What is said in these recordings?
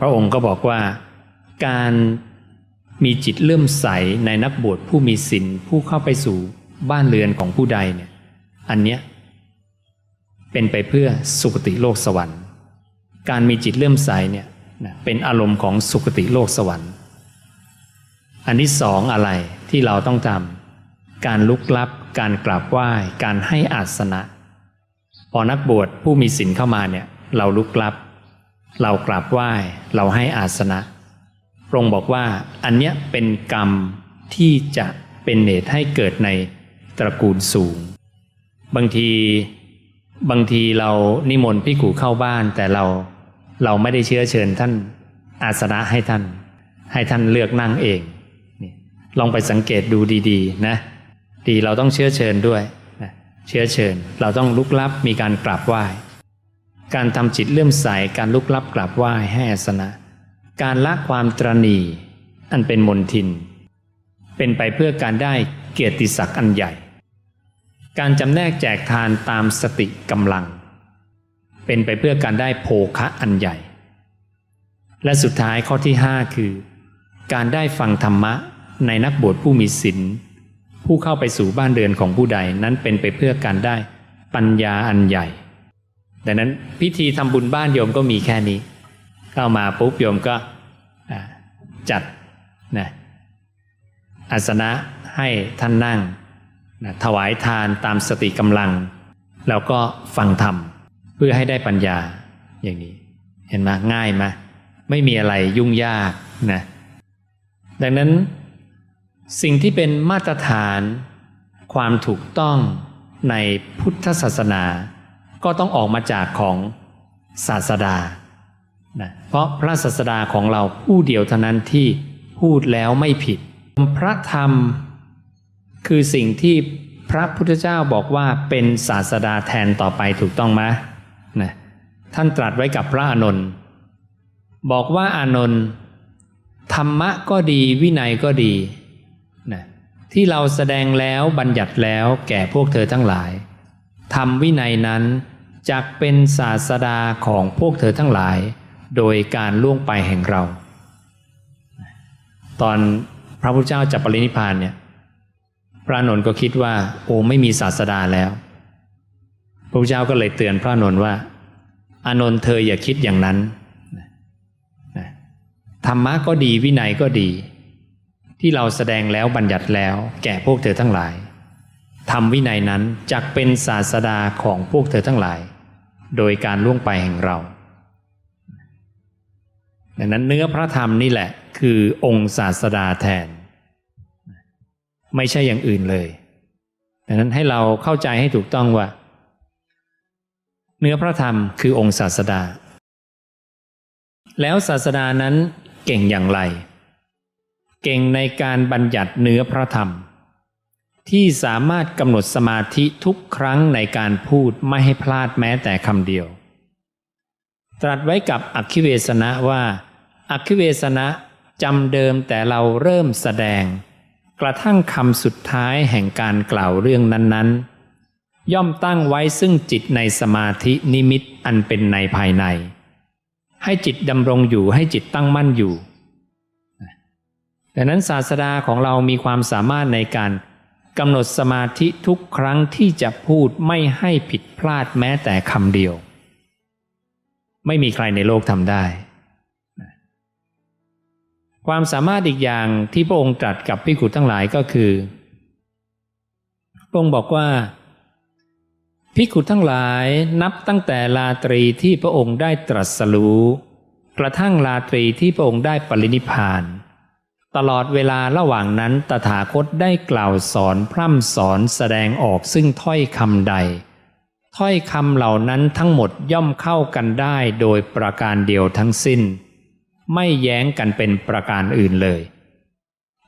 พระองค์ก็บอกว่าการมีจิตเลื่อมใสในนักบวชผู้มีศีลผู้เข้าไปสู่บ้านเรือนของผู้ใดเนี่ยอันเนี้ยเป็นไปเพื่อสุคติโลกสวรรค์ การมีจิตเลื่อมใสเนี่ยเป็นอารมณ์ของสุคติโลกสวรรค์ อันที่สองอะไรที่เราต้องทำการลุกลับ การกราบไหว้ การให้อาสนะ พอนักบวชผู้มีศีลเข้ามาเนี่ยเราลุกลับ เรากราบไหว้เราให้อาสนะพระองค์บอกว่าอันเนี้ยเป็นกรรมที่จะเป็นเหตุให้เกิดในตระกูลสูง บางทีบางทีเรานิมนต์พิกูเข้าบ้านแต่เราเราไม่ได้เชื้อเชิญท่านอาสนะให้ท่าน ให้ท่านเลือกนั่งเองลองไปสังเกตดูดีๆนะดีเราต้องเชื้อเชิญด้วยนะเชื้อเชิญเราต้องลุกลับมีการกราบไหว้ การทำจิตเลื่อมใสการลุกลับกราบไหว้ให้อาสนะ การละความตรณีอันเป็นมนทิน เป็นไปเพื่อการได้เกียรติศักดิ์อันใหญ่ การจำแนกแจกทานตามสติกำลัง เป็นไปเพื่อการได้โภคะอันใหญ่ และสุดท้ายข้อที่ 5 คือ การได้ฟังธรรมะในนักบวชผู้มีศีลผู้เข้าไปสู่บ้านเรือนของผู้ใดนั้นเป็นไปเพื่อการได้ปัญญาอันใหญ่ ดังนั้นพิธีทำบุญบ้านโยมก็มีแค่นี้ เข้ามาปุ๊บโยมก็จัดนะอาสนะให้ท่านนั่งนะถวายทานตามสติกำลัง แล้วก็ฟังธรรมเพื่อให้ได้ปัญญาอย่างนี้ เห็นไหมง่ายไหมไม่มีอะไรยุ่งยากนะดังนั้นสิ่งที่เป็นมาตรฐานความถูกต้องในพุทธศาสนา ก็ต้องออกมาจากของศาสดานะเพราะพระศาสดาของเราผู้เดียวเท่านั้นที่พูดแล้วไม่ผิด พระธรรม คือสิ่งที่พระพุทธเจ้าบอกว่าเป็นศาสดาแทนต่อไปถูกต้องไหมนะท่านตรัสไว้กับพระอานนท์บอกว่าอานนท์ธรรมะก็ดีวินัยก็ดีนะที่เราแสดงแล้วบัญญัติแล้วแก่พวกเธอทั้งหลาย ธรรมวินัยนั้นจักเป็นศาสดาของพวกเธอทั้งหลาย โดยการล่วงไปแห่งเรา ตอนพระพุทธเจ้าจะปรินิพพานเนี่ยพระนนท์ก็คิดว่า โอ้ไม่มีศาสดาแล้ว พระพุทธเจ้าก็เลยเตือนพระนนท์ว่า อานนท์เธออย่าคิดอย่างนั้นธรรมะก็ดีวินัยก็ดี ที่เราแสดงแล้วบัญญัติแล้ว แก่พวกเธอทั้งหลาย ธรรมวินัยนั้นจักเป็นศาสดาของพวกเธอทั้งหลาย โดยการล่วงไปแห่งเรา ดังนั้นเนื้อพระธรรมนี่แหละคือองค์ศาสดาแทน ไม่ใช่อย่างอื่นเลย ดังนั้นให้เราเข้าใจให้ถูกต้องว่า เนื้อพระธรรมคือองค์ศาสดา แล้วศาสดานั้นเก่งอย่างไร เก่งในการบัญญัติเนื้อพระธรรม ที่สามารถกำหนดสมาธิทุกครั้งในการพูดไม่ให้พลาดแม้แต่คำเดียว ตรัสไว้กับอักขิเวสนะว่าอักขิเวสนะจำเดิมแต่เราเริ่มแสดง กระทั่งคำสุดท้ายแห่งการกล่าวเรื่องนั้นๆ ย่อมตั้งไว้ซึ่งจิตในสมาธินิมิตอันเป็นในภายใน ให้จิตดำรงอยู่ให้จิตตั้งมั่นอยู่ดังนั้นศาสดาของเรามีความสามารถในการ กำหนดสมาธิทุกครั้งที่จะพูดไม่ให้ผิดพลาดแม้แต่คำเดียว ไม่มีใครในโลกทำได้ ความสามารถอีกอย่างที่พระองค์ตรัสกับพิขุทั้งหลายก็คือพระองค์บอกว่าพิขุทั้งหลายนับตั้งแต่ลาตรีที่พระองค์ได้ตรัสรู้ กระทั่งลาตรีที่พระองค์ได้ปรินิพาน ตลอดเวลาระหว่างนั้นตถาคตได้กล่าวสอนพร่ำสอนแสดงออกซึ่งถ้อยคำใด ถ้อยคำเหล่านั้นทั้งหมดย่อมเข้ากันได้โดยประการเดียวทั้งสิ้น ไม่แย้งกันเป็นประการอื่นเลย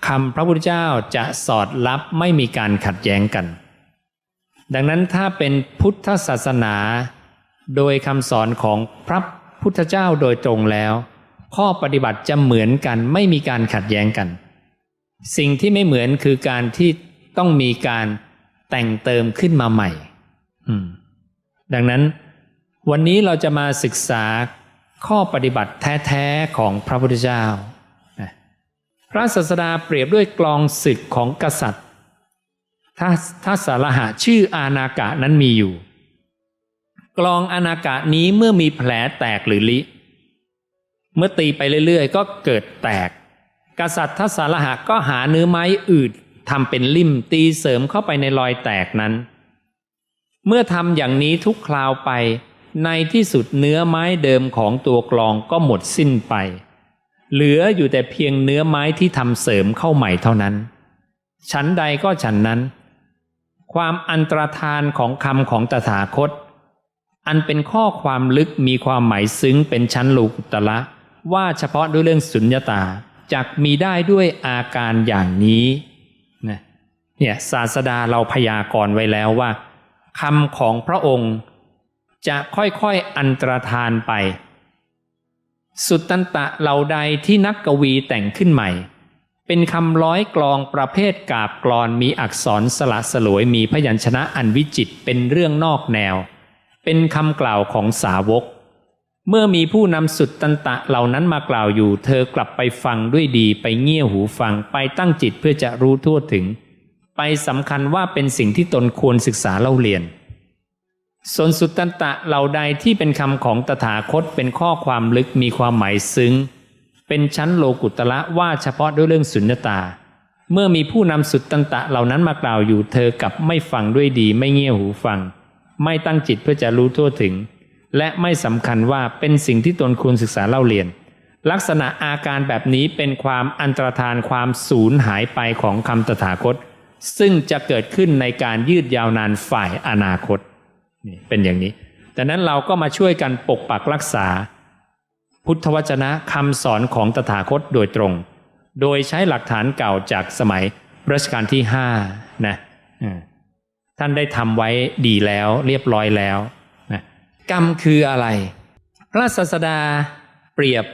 คำพระพุทธเจ้าจะสอดรับไม่มีการขัดแย้งกัน ดังนั้นถ้าเป็นพุทธศาสนา โดยคำสอนของพระพุทธเจ้าโดยตรงแล้ว ข้อปฏิบัติจะเหมือนกันไม่มีการขัดแย้งกัน สิ่งที่ไม่เหมือนคือการที่ต้องมีการแต่งเติมขึ้นมาใหม่ดังนั้น วันนี้เราจะมาศึกษาข้อปฏิบัติแท้ๆของพระพุทธเจ้า พระศาสดาเปรียบด้วยกลองศึกของกษัตริย์ ถ้าถ้าสารหะชื่ออานากะนั้นมีอยู่ กลองอานากะนี้เมื่อมีแผลแตกหรือลิ เมื่อตีไปเรื่อยๆ ก็เกิดแตก กษัตริย์ทัสสารหะก็หาเนื้อไม้อืดทำเป็นลิ่มตีเสริมเข้าไปในรอยแตกนั้น เมื่อทำอย่างนี้ทุกคราวไป ในที่สุดเนื้อไม้เดิมของตัวกลองก็หมดสิ้นไป เหลืออยู่แต่เพียงเนื้อไม้ที่ทำเสริมเข้าใหม่เท่านั้นฉันใดก็ฉันนั้น ความอันตรธานของคำของตถาคต อันเป็นข้อความลึกมีความหมายซึ้งเป็นชั้นโลกุตละ ว่าเฉพาะด้วยเรื่องสุญญตาจักมีได้ด้วยอาการอย่างนี้นะเนี่ยศาสดาเราพยากรณ์ไว้แล้วว่าคำของพระองค์จะค่อยๆอันตรธานไป สุตตันตะเหล่าใดที่นักกวีแต่งขึ้นใหม่ เป็นคำร้อยกลองประเภทกาบกรอนมีอักษรสละสลวยมีพยัญชนะอันวิจิตเป็นเรื่องนอกแนว เป็นคำกล่าวของสาวก เมื่อมีผู้นำสุดตันตะเหล่านั้นมากล่าวอยู่ เธอกลับไปฟังด้วยดีไปเงี่ยหูฟังไปตั้งจิตเพื่อจะรู้ทั่วถึง ไปสำคัญว่าเป็นสิ่งที่ตนควรศึกษาเล่าเรียน ส่วนสุตตันตะเหล่าใดที่เป็นคำของตถาคตเป็นข้อความลึกมีความหมายซึ้ง เป็นชั้นโลกุตละว่าเฉพาะด้วยเรื่องสุญญตา เมื่อมีผู้นำสุดตันตะเหล่านั้นมากล่าวอยู่ เธอกลับไม่ฟังด้วยดีไม่เงี่ยหูฟัง ไม่ตั้งจิตเพื่อจะรู้ทั่วถึง และไม่สำคัญว่าเป็นสิ่งที่ตนควรศึกษาเล่าเรียน ลักษณะอาการแบบนี้เป็นความอันตรธานความสูญหายไปของคำตถาคต ซึ่งจะเกิดขึ้นในการยืดยาวนานฝ่ายอนาคตนี่เป็นอย่างนี้ดังนั้นเราก็มาช่วยกันปกปักรักษา พุทธวจนะคำสอนของตถาคตโดยตรง โดยใช้หลักฐานเก่าจากสมัยรัชกาลที่ห้านะท่านได้ทำไว้ดีแล้วเรียบร้อยแล้ว กรรมคืออะไร พระศาสดาเปรียบ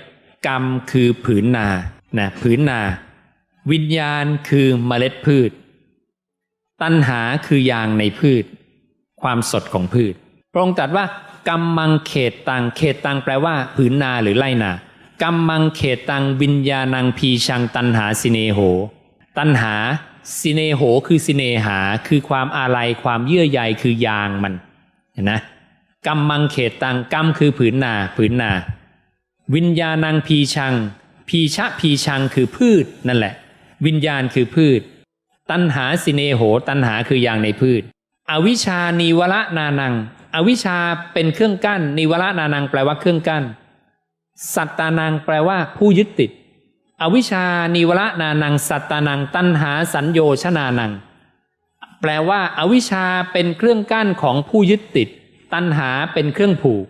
กรรมคือผืนนานะผืนนา วิญญาณคือเมล็ดพืช ตัณหาคือยางในพืช ความสดของพืชพระองค์ตรัสว่ากรรมมังเขตตังเขตตังแปลว่า ผืนนาหรือไร่นากรรมมังเขตตังวิญญาณังพีชังตัณหาสิเนโห ตัณหาสิเนโหคือสิเนหาคือความอาลัยความเยื่อใยคือยางมันเห็นนะ กรรมมังเขตตังกรรมคือผืนนาผืนนา วิญญาณังพีชัง พีชะพีชังคือพืชนั่นแหละ วิญญาณคือพืช ตัณหาสิเนโหตัณหาคือยางในพืช อวิชานิวระนานัง อวิชาเป็นเครื่องกั้น นิวระนานังแปลว่าเครื่องกั้น สัตตานังแปลว่าผู้ยึดติด อวิชานิวระนานัง สัตตานัง ตัณหาสัญโยชนานัง แปลว่าอาวิชชาเป็นเครื่องกั้นของผู้ยึดติด ตัณหาเป็นเครื่องผูก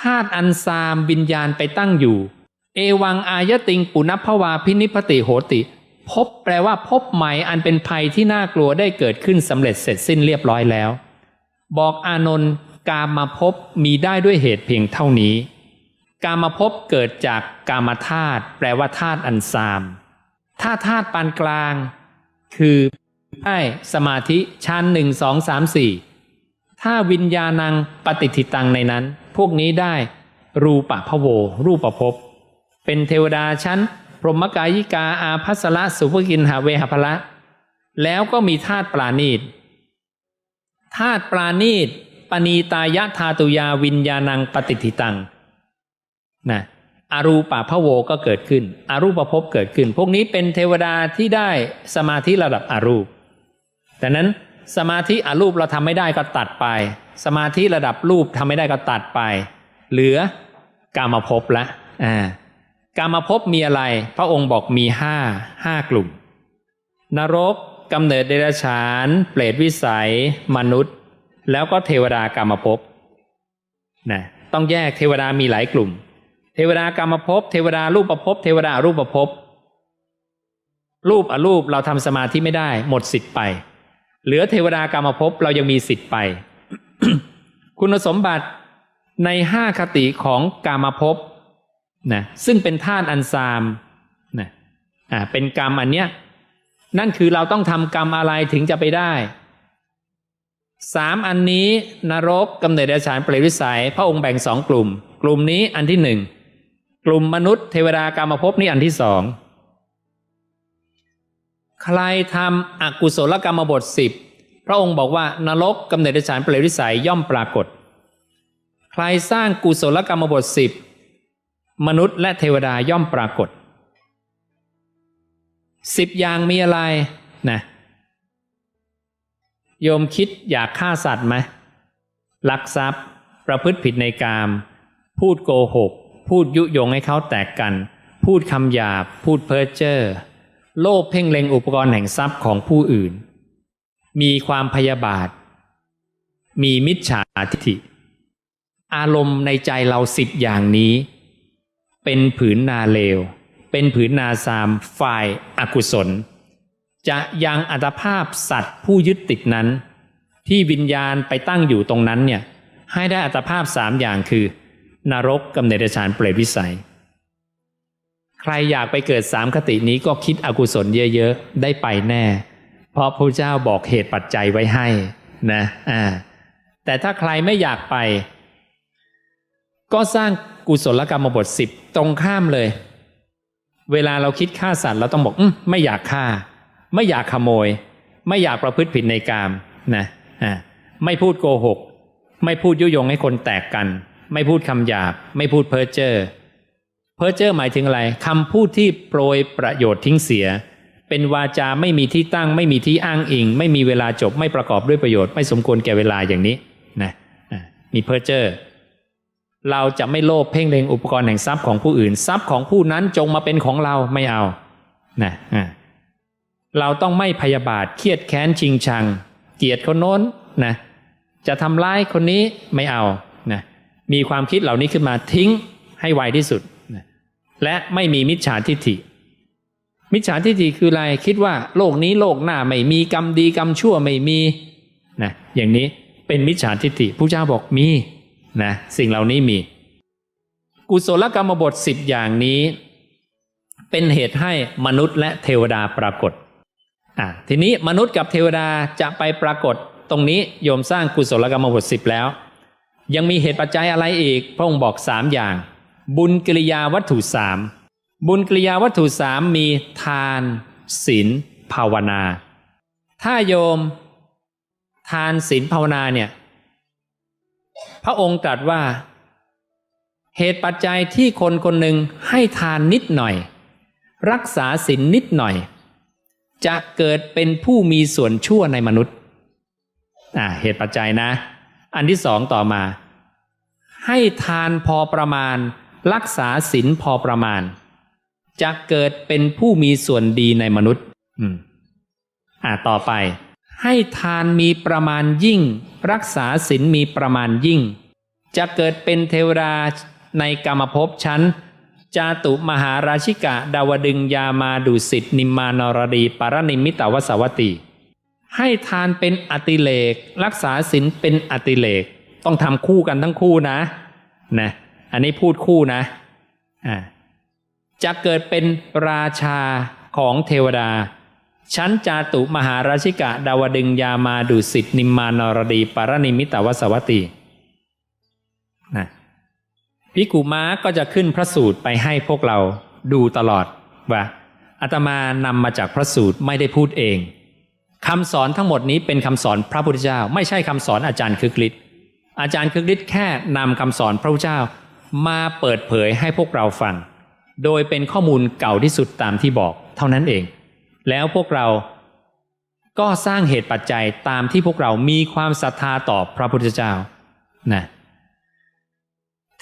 ธาตุอันซามวิญญาณไปตั้งอยู่ เอวังอายติงปุณพภวาพินิพติโหติพบแปลว่าพบใหม่อันเป็นภัยที่น่ากลัวได้เกิดขึ้นสำเร็จเสร็จสิ้นเรียบร้อยแล้ว บอกอานนท์กามาพบมีได้ด้วยเหตุเพียงเท่านี้ กามาพบเกิดจากกามาธาตุแปลว่าธาตุอันซามถ้าธาตุปานกลาง คือได้สมาธิชั้นหนึ่งสองสามสี่ ถ้าวิญญาณังปฏิทิตังในนั้น พวกนี้ได้ รูปะพะโว รูปภพเป็นเทวดาชั้น พรหมกายิกาอาภัสละสุภกินหาเวหภละ แล้วก็มีธาตุปราณีตธาตุปราณีตปณีตายะธาตุยาวิญญาณังปฏิทิตังนะอารูปะพะโวก็เกิดขึ้นอารูปภพเกิดขึ้น พวกนี้เป็นเทวดาที่ได้สมาธิระดับอารูปแต่นั้น สมาธิอารูปเราทำไม่ได้ก็ตัดไป สมาธิระดับรูปทำไม่ได้ก็ตัดไป เหลือกามภพละอ่ากามภพมีอะไร พระองค์บอกมีห้าห้ากลุ่ม นรกกำเนิดเดรัจฉาน เปรตวิสัย มนุษย์ แล้วก็เทวดากามภพนะต้องแยกเทวดามีหลายกลุ่ม เทวดากรรมภพเทวดารูปภพเทวดารูปภพรูปอรูปเราทำสมาธิไม่ได้ หมดสิทธิ์ไป เหลือเทวดากรรมภพเรายังมีสิทธิ์ไป คุณสมบัติในห้าคติของกามภพนะซึ่งเป็นธาตุอันซามนะอ่าเป็นกรรมอันเนี้ยนั่นคือเราต้องทำกรรมอะไรถึงจะไปได้สามอันนี้นรกกำเนิดเดรัจฉานเปรตวิสัย พระองค์แบ่งสองกลุ่ม กลุ่มนี้อันที่หนึ่งกลุ่มมนุษย์เทวดากรรมภพนี่อันที่สอง ใครทำอกุศลกรรมบทสิบพระองค์บอกว่านรกกำเนิดดรัจฉานเปรตวิสัยย่อมปรากฏ ใครสร้างกุศลกรรมบทสิบมนุษย์และเทวดาย่อมปรากฏสิบอย่างมีอะไรนะโยมคิดอยากฆ่าสัตว์ไหมลักทรัพย์ ประพฤติผิดในกาม พูดโกหก พูดยุยงให้เขาแตกกัน พูดคำหยาบ พูดเพ้อเจ้อ โลภเพ่งเล็งอุปกรณ์แห่งทรัพย์ของผู้อื่น มีความพยาบาท มีมิจฉาทิฐิ อารมณ์ในใจเราสิบอย่างนี้ เป็นผืนนาเลว เป็นผืนนาซามฝ่ายอากุศล จะยังอัตภาพสัตว์ผู้ยึดติดนั้น ที่วิญญาณไปตั้งอยู่ตรงนั้นเนี่ยให้ได้อัตภาพสามอย่างคือ นรกกำเนิดฉานเปรตวิสัย ใครอยากไปเกิดสามคตินี้ก็คิดอกุศลเยอะๆ ได้ไปแน่ เพราะพระเจ้าบอกเหตุปัจจัยไว้ให้นะอ่าแต่ถ้าใครไม่อยากไป ก็สร้างกุศลกรรมบทสิบตรงข้ามเลย เวลาเราคิดฆ่าสัตว์เราต้องบอกอมไม่อยากฆ่า ไม่อยากขโมย ไม่อยากประพฤติผิดในกามนะอ่าไม่พูดโกหก ไม่พูดยุยงให้คนแตกกัน ไม่พูดคำหยาบ ไม่พูดเพ้อเจ้อ เพ้อเจ้อหมายถึงอะไรคำพูดที่โปรยประโยชน์ทิ้งเสีย เป็นวาจาไม่มีที่ตั้ง ไม่มีที่อ้างอิง ไม่มีเวลาจบไม่ประกอบด้วยประโยชน์ไม่สมควรแก่เวลาอย่างนี้นะมีเพ้อเจ้อเราจะไม่โลภเพ่งเล็งอุปกรณ์แห่งทรัพย์ของผู้อื่น ทรัพย์ของผู้นั้นจงมาเป็นของเราไม่เอานะเราต้องไม่พยาบาทเครียดแค้นชิงชัง เกลียดคนโน้นนะจะทำร้ายคนนี้ไม่เอานะมีความคิดเหล่านี้ขึ้นมาทิ้งให้ไวที่สุด และไม่มีมิจฉาทิฏฐิ มิจฉาทิฏฐิคืออะไรคิดว่าโลกนี้โลกหน้าไม่มีกรรมดีกรรมชั่วไม่มีนะอย่างนี้เป็นมิจฉาทิฏฐิผู้เจ้าบอกมีนะสิ่งเหล่านี้มี กุศลกรรมบทสิบอย่างนี้ เป็นเหตุให้มนุษย์และเทวดาปรากฏอะทีนี้มนุษย์กับเทวดาจะไปปรากฏ ตรงนี้โยมสร้างกุศลกรรมบทสิบแล้ว ยังมีเหตุปัจจัยอะไรอีก พระองค์บอกสามอย่าง บุญกิริยาวัตถุสามบุญกิริยาวัตถุสามมีทานศีลภาวนา ถ้าโยม ทานศีลภาวนาเนี่ยพระองค์ตรัสว่า เหตุปัจจัยที่คนคนหนึ่งให้ทานนิดหน่อย รักษาศีลนิดหน่อย จะเกิดเป็นผู้มีส่วนชั่วในมนุษย์อ่าเหตุปัจจัยนะ อันที่สองต่อมา ให้ทานพอประมาณ รักษาศีลพอประมาณจะเกิดเป็นผู้มีส่วนดีในมนุษย์ อืม อ่าต่อไป ให้ทานมีประมาณยิ่ง รักษาศีลมีประมาณยิ่ง จะเกิดเป็นเทวดาในกรรมภพชั้น จาตุมหาราชิกะ ดาวดึงยามาดุสิตนิมมานรดีปารนิมิตาวสวัตตีให้ทานเป็นอติเลก รักษาศีลเป็นอติเลก ต้องทำคู่กันทั้งคู่นะ นะ อันนี้พูดคู่นะอ่าจะเกิดเป็นราชาของเทวดา ชั้นจาตุมหาราชิกะ ดาวดึงยามาดุสิตนิมมานรดีปารนิมิตาวสวัตตีนะพิกุม้าก็จะขึ้นพระสูตรไปให้พวกเราดูตลอดว่าอาตมานำมาจากพระสูตรไม่ได้พูดเองคำสอนทั้งหมดนี้เป็นคำสอนพระพุทธเจ้า ไม่ใช่คำสอนอาจารย์คึกฤทธิ์อาจารย์คึกฤทธิ์แค่นำคำสอนพระพุทธเจ้า มาเปิดเผยให้พวกเราฟัง โดยเป็นข้อมูลเก่าที่สุดตามที่บอกเท่านั้นเอง แล้วพวกเราก็สร้างเหตุปัจจัยตามที่พวกเรามีความศรัทธาต่อพระพุทธเจ้านะ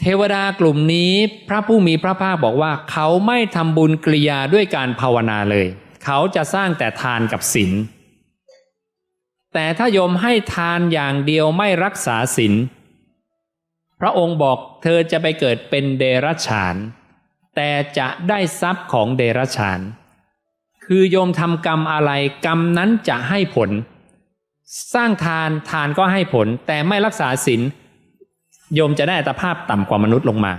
เทวดากลุ่มนี้พระผู้มีพระภาคบอกว่า เขาไม่ทำบุญกริยาด้วยการภาวนาเลย เขาจะสร้างแต่ทานกับศีลแต่ถ้าโยมให้ทานอย่างเดียวไม่รักษาศีล ระองค์บอกเธอจะไปเกิดเป็นเดรัจฉาน แต่จะได้ทรัพย์ของเดรัจฉาน คือโยมทำกรรมอะไรกรรมนั้นจะให้ผล สร้างทานทานก็ให้ผล แต่ไม่รักษาศีลโยมจะได้อัตภาพต่ำกว่ามนุษย์ลงมา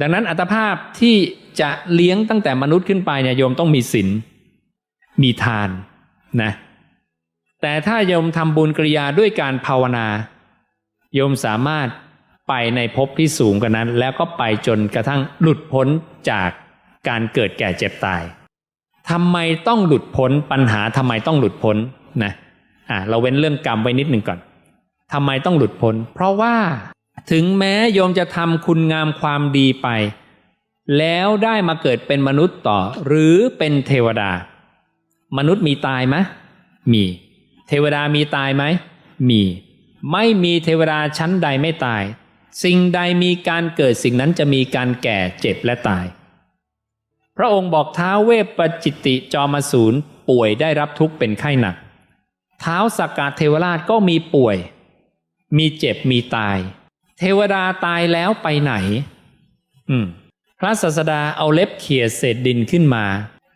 ดังนั้นอัตภาพที่จะเลี้ยงตั้งแต่มนุษย์ขึ้นไปเนี่ยโยมต้องมีศีลมีทานนะแต่ถ้าโยมทำบุญกริยาด้วยการภาวนา โยมสามารถไปในภพที่สูงกว่านั้น แล้วก็ไปจนกระทั่งหลุดพ้นจากการเกิดแก่เจ็บตายทำไมต้องหลุดพ้นปัญหาทำไมต้องหลุดพ้นนะอ่าเราเว้นเรื่องกรรมไว้นิดหนึ่งก่อนทำไมต้องหลุดพ้น เพราะว่าถึงแม้โยมจะทำคุณงามความดีไป แล้วได้มาเกิดเป็นมนุษย์ต่อ หรือเป็นเทวดา มนุษย์มีตายไหมมี เทวดามีตายไหมมี ไม่มีเทวดาชั้นใดไม่ตาย สิ่งใดมีการเกิดสิ่งนั้นจะมีการแก่เจ็บและตาย พระองค์บอกท้าวเวปปจิติจอมสูรป่วยได้รับทุกข์เป็นไข้หนักเท้าสกกาเทวราชก็มีป่วย มีเจ็บมีตาย เทวดาตายแล้วไปไหน อืม พระศาสดาเอาเล็บเขี่ยเศษดินขึ้นมา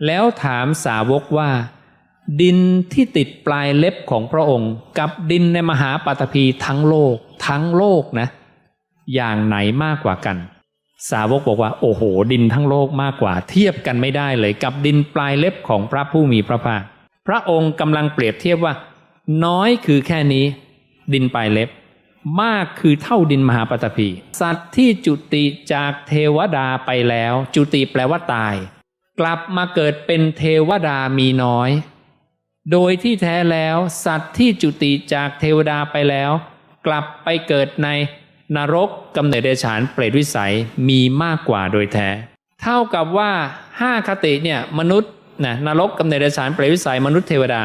แล้วถามสาวกว่า ดินที่ติดปลายเล็บของพระองค์ กับดินในมหาปฐพีทั้งโลกทั้งโลกนะ อย่างไหนมากกว่ากัน สาวกบอกว่า โอ้โห ดินทั้งโลกมากกว่า เทียบกันไม่ได้เลยกับดินปลายเล็บของพระผู้มีพระภาคพระองค์กำลังเปรียบเทียบว่า น้อยคือแค่นี้ ดินปลายเล็บ มากคือเท่าดินมหาปฐพีสัตว์ที่จุติจากเทวดาไปแล้ว จุติแปลว่าตาย กลับมาเกิดเป็นเทวดามีน้อย โดยที่แท้แล้วสัตว์ที่จุติจากเทวดาไปแล้ว กลับไปเกิดในนรกกำเนิดเดรัจฉานเปรตวิสัยมีมากกว่าโดยแท้ เท่ากับว่าห้าคติเนี่ยมนุษย์นะนรกกำเนิดเดรัจฉานเปรตวิสัยมนุษย์เทวดา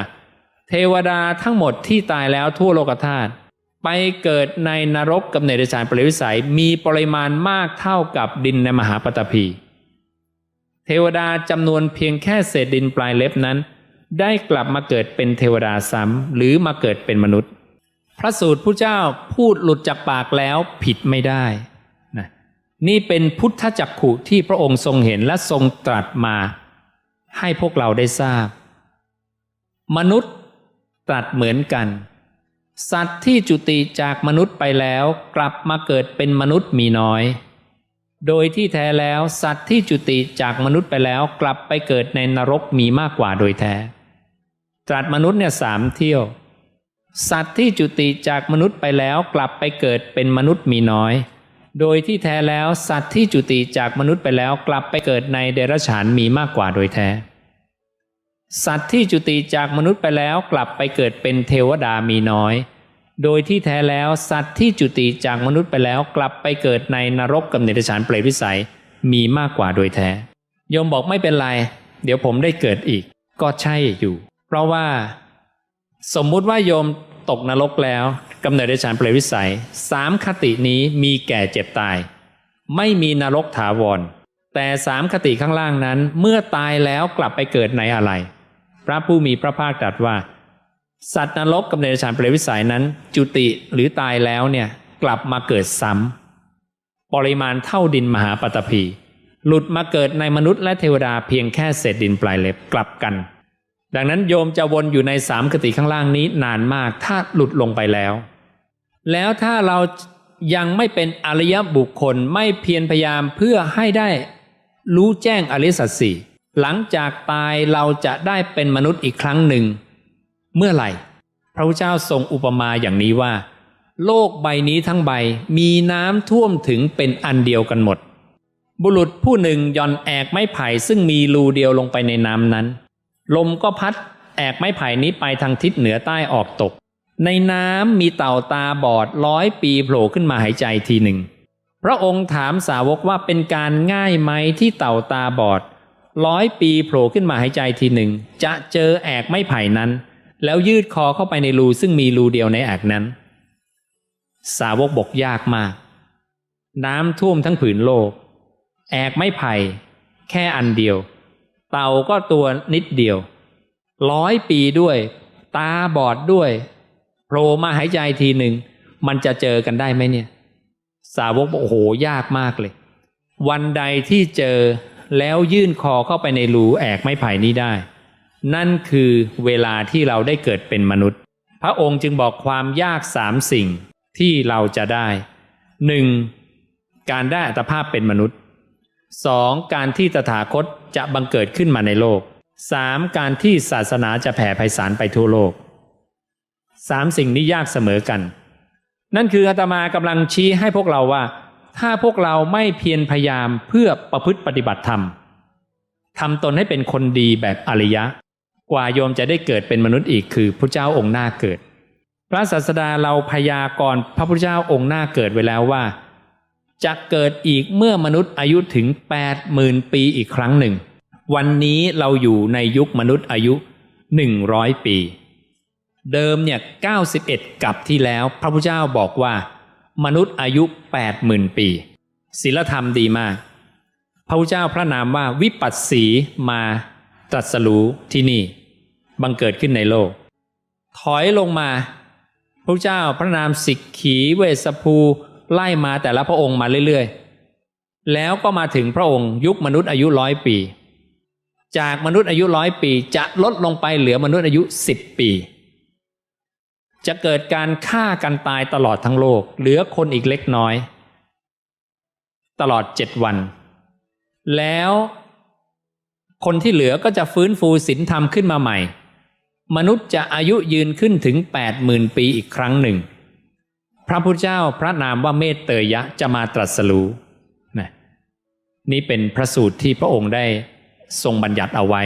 เทวดาทั้งหมดที่ตายแล้วทั่วโลกธาตุไปเกิดในนรกกำเนิดเดรัจฉานเปรตวิสัยมีปริมาณมากเท่ากับดินในมหาปฐพีเทวดาจำนวนเพียงแค่เศษดินปลายเล็บนั้น ได้กลับมาเกิดเป็นเทวดาซ้ำหรือมาเกิดเป็นมนุษย์ พระสูตรผู้เจ้าพูดหลุดจากปากแล้วผิดไม่ได้นะนี่เป็นพุทธจักขุที่พระองค์ทรงเห็นและทรงตรัสมา ให้พวกเราได้ทราบ มนุษย์ตรัสเหมือนกัน สัตว์ที่จุติจากมนุษย์ไปแล้วกลับมาเกิดเป็นมนุษย์มีน้อย โดยที่แท้แล้วสัตว์ที่จุติจากมนุษย์ไปแล้วกลับไปเกิดในนรกมีมากกว่าโดยแท้ ตรัสมนุษย์เนี่ยสามเที่ยว สัตว์ที่จุติจากมนุษย์ไปแล้วกลับไปเกิดเป็นมนุษย์มีน้อย โดยที่แท้แล้วสัตว์ที่จุติจากมนุษย์ไปแล้วกลับไปเกิดในเดรัจฉานมีมากกว่าโดยแท้ สัตว์ที่จุติจากมนุษย์ไปแล้วกลับไปเกิดเป็นเทวดามีน้อย โดยที่แท้แล้วสัตว์ที่จุติจากมนุษย์ไปแล้วกลับไปเกิดในนรกกับเดรัจฉานเปรตวิสัยมีมากกว่าโดยแท้โยมบอกไม่เป็นไร เดี๋ยวผมได้เกิดอีก ก็ใช่อยู่ เพราะว่าสมมุติว่าโยมตกนรกแล้วกำเนิดเดรัจฉานเปรตวิสัยสามคตินี้มีแก่เจ็บตาย ไม่มีนรกถาวร แต่สามคติข้างล่างนั้น เมื่อตายแล้วกลับไปเกิดในอะไร พระผู้มีพระภาคตรัสว่า สัตว์นรกกับเดรัจฉานเปรตวิสัยนั้น จุติหรือตายแล้วเนี่ยกลับมาเกิดซ้ำปริมาณเท่าดินมหาปฐพีหลุดมาเกิดในมนุษย์และเทวดาเพียงแค่เศษดินปลายเล็บกลับกัน ดังนั้นโยมจะวนอยู่ในสามคติข้างล่างนี้นานมากถ้าหลุดลงไปแล้ว แล้วถ้าเรายังไม่เป็นอริยบุคคลไม่เพียรพยายามเพื่อให้ได้รู้แจ้งอริสัจสี่หลังจากตายเราจะได้เป็นมนุษย์อีกครั้งหนึ่ง เมื่อไหร่ พระพุทธเจ้าทรงอุปมาอย่างนี้ว่า โลกใบนี้ทั้งใบมีน้ำท่วมถึงเป็นอันเดียวกันหมด บุรุษผู้หนึ่งย่อนแอกไม้ไผ่ซึ่งมีรูเดียวลงไปในน้ำนั้น ลมก็พัดแอกไม้ไผ่นี้ไปทางทิศเหนือใต้ออกตก ในน้ำมีเต่าตาบอดร้อยปีโผล่ขึ้นมาหายใจทีหนึ่ง พระองค์ถามสาวกว่าเป็นการง่ายไหมที่เต่าตาบอดร้อยปีโผล่ขึ้นมาหายใจทีหนึ่ง จะเจอแอกไม้ไผ่นั้น แล้วยืดคอเข้าไปในรูซึ่งมีรูเดียวในแอกนั้น สาวกบอกยากมาก น้ำท่วมทั้งผืนโลก แอกไม้ไผ่แค่อันเดียว เต่าก็ตัวนิดเดียว ร้อยปีด้วย ตาบอดด้วยโผล่มาหายใจทีหนึ่ง มันจะเจอกันได้ไหมเนี่ย สาวกบอกโอ้โหยากมากเลย วันใดที่เจอแล้วยื่นคอเข้าไปในรูแอกไม้ไผ่นี้ได้ นั่นคือเวลาที่เราได้เกิดเป็นมนุษย์ พระองค์จึงบอกความยากสามสิ่งที่เราจะได้หนึ่งการได้อัตภาพเป็นมนุษย์ สองการที่ตถาคตจะบังเกิดขึ้นมาในโลกสามการที่ศาสนาจะแผ่ไพศาลไปทั่วโลกสามสิ่งนี้ยากเสมอกัน นั่นคืออาตมากำลังชี้ให้พวกเราว่า ถ้าพวกเราไม่เพียรพยายามเพื่อประพฤติปฏิบัติธรรมทำตนให้เป็นคนดีแบบอริยะ กว่าโยมจะได้เกิดเป็นมนุษย์อีกคือพระเจ้าองค์หน้าเกิด พระศาสดาเราพยากรณ์พระพุทธเจ้าองค์หน้าเกิดไว้แล้วว่า จะเกิดอีกเมื่อมนุษย์อายุถึง 8 0,000 ปีอีกครั้งหนึ่ง วันนี้เราอยู่ในยุคมนุษย์อายุ 100 ปี เดิมเนี่ย91 กับที่แล้วพระพุทธเจ้าบอกว่า มนุษย์อายุ 80,000 ปีศีลธรรมดีมาก พระพุทธเจ้าพระนามว่าวิปัสสีมาตรัสรู้ที่นี่ บังเกิดขึ้นในโลก ถอยลงมา พระพุทธเจ้าพระนามสิกขีเวสภู ไล่มาแต่ละพระองค์มาเรื่อยๆ แล้วก็มาถึงพระองค์ยุคมนุษย์อายุร้อยปี จากมนุษย์อายุร้อยปีจะลดลงไปเหลือมนุษย์อายุสิบปี จะเกิดการฆ่ากันตายตลอดทั้งโลก เหลือคนอีกเล็กน้อย ตลอดเจ็ดวัน แล้วคนที่เหลือก็จะฟื้นฟูศีลธรรมขึ้นมาใหม่ มนุษย์จะอายุยืนขึ้นถึงแปดหมื่นปีอีกครั้งหนึ่ง พระพุทธเจ้าพระนามว่าเมตเตยะจะมาตรัสรู้นะนี่เป็นพระสูตรที่พระองค์ได้ทรงบัญญัติเอาไว้